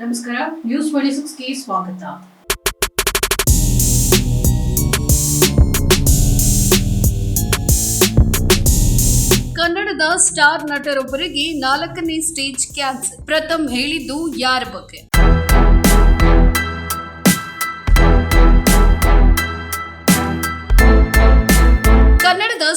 ನಮಸ್ಕಾರ news twenty ಸಿಕ್ಸ್ಗೆ ಸ್ವಾಗತ. ಕನ್ನಡದ ಸ್ಟಾರ್ ನಟರೊಬ್ಬರಿಗೆ ನಾಲ್ಕನೇ ಸ್ಟೇಜ್ ಕ್ಯಾನ್ಸರ್. ಪ್ರಥಮ್ ಹೇಳಿದ್ದು ಯಾರ ಬಗ್ಗೆ?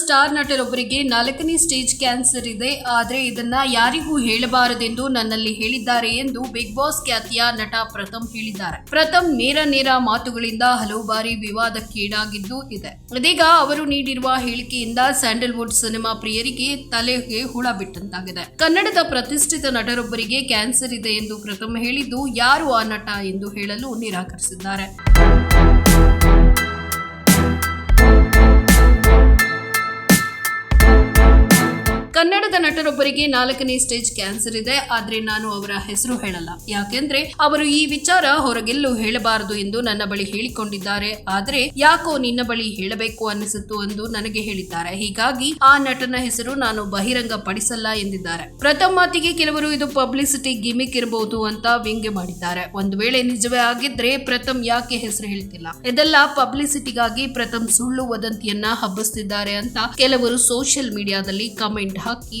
ಸ್ಟಾರ್ ನಟರೊಬ್ಬರಿಗೆ ನಾಲ್ಕನೇ ಸ್ಟೇಜ್ ಕ್ಯಾನ್ಸರ್ ಇದೆ. ಆದರೆ ಇದನ್ನ ಯಾರಿಗೂ ಹೇಳಬಾರದೆಂದು ನನ್ನಲ್ಲಿ ಹೇಳಿದ್ದಾರೆ ಎಂದು ಬಿಗ್ ಬಾಸ್ ಖ್ಯಾತಿಯ ನಟ ಪ್ರಥಮ್ ಹೇಳಿದ್ದಾರೆ. ಪ್ರಥಮ್ ನೇರ ನೇರ ಮಾತುಗಳಿಂದ ಹಲವು ಬಾರಿ ವಿವಾದಕ್ಕೀಡಾಗಿದ್ದು ಇದೆ. ಇದೀಗ ಅವರು ನೀಡಿರುವ ಹೇಳಿಕೆಯಿಂದ ಸ್ಯಾಂಡಲ್ವುಡ್ ಸಿನಿಮಾ ಪ್ರಿಯರಿಗೆ ತಲೆಗೆ ಹುಳ ಬಿಟ್ಟಂತಾಗಿದೆ. ಕನ್ನಡದ ಪ್ರತಿಷ್ಠಿತ ನಟರೊಬ್ಬರಿಗೆ ಕ್ಯಾನ್ಸರ್ ಇದೆ ಎಂದು ಪ್ರಥಮ್ ಹೇಳಿದ್ದು ಯಾರು ಆ ನಟ ಎಂದು ಹೇಳಲು ನಿರಾಕರಿಸಿದ್ದಾರೆ. ನಟರೊಬ್ಬರಿಗೆ ನಾಲ್ಕನೇ ಸ್ಟೇಜ್ ಕ್ಯಾನ್ಸರ್ ಇದೆ. ಆದ್ರೆ ನಾನು ಅವರ ಹೆಸರು ಹೇಳಲ್ಲ. ಯಾಕೆಂದ್ರೆ ಅವರು ಈ ವಿಚಾರ ಹೊರಗೆಲ್ಲೂ ಹೇಳಬಾರದು ಎಂದು ನನ್ನ ಬಳಿ ಹೇಳಿಕೊಂಡಿದ್ದಾರೆ. ಆದ್ರೆ ಯಾಕೋ ನಿನ್ನ ಬಳಿ ಹೇಳಬೇಕು ಅನ್ನಿಸಿತು ಎಂದು ನನಗೆ ಹೇಳಿದ್ದಾರೆ. ಹೀಗಾಗಿ ಆ ನಟನ ಹೆಸರು ನಾನು ಬಹಿರಂಗ ಪಡಿಸಲ್ಲ ಎಂದಿದ್ದಾರೆ. ಪ್ರಥಮ ಮಾತಿಗೆ ಕೆಲವರು ಇದು ಪಬ್ಲಿಸಿಟಿ ಗಿಮಿಕ್ ಇರಬಹುದು ಅಂತ ವ್ಯಂಗ್ಯ ಮಾಡಿದ್ದಾರೆ. ಒಂದು ವೇಳೆ ನಿಜವೇ ಆಗಿದ್ರೆ ಪ್ರಥಮ್ ಯಾಕೆ ಹೆಸರು ಹೇಳ್ತಿಲ್ಲ? ಇದೆಲ್ಲ ಪಬ್ಲಿಸಿಟಿಗಾಗಿ ಪ್ರಥಮ್ ಸುಳ್ಳು ವದಂತಿಯನ್ನ ಹಬ್ಬಿಸ್ತಿದ್ದಾರೆ ಅಂತ ಕೆಲವರು ಸೋಷಿಯಲ್ ಮೀಡಿಯಾದಲ್ಲಿ ಕಮೆಂಟ್ ಹಾಕಿ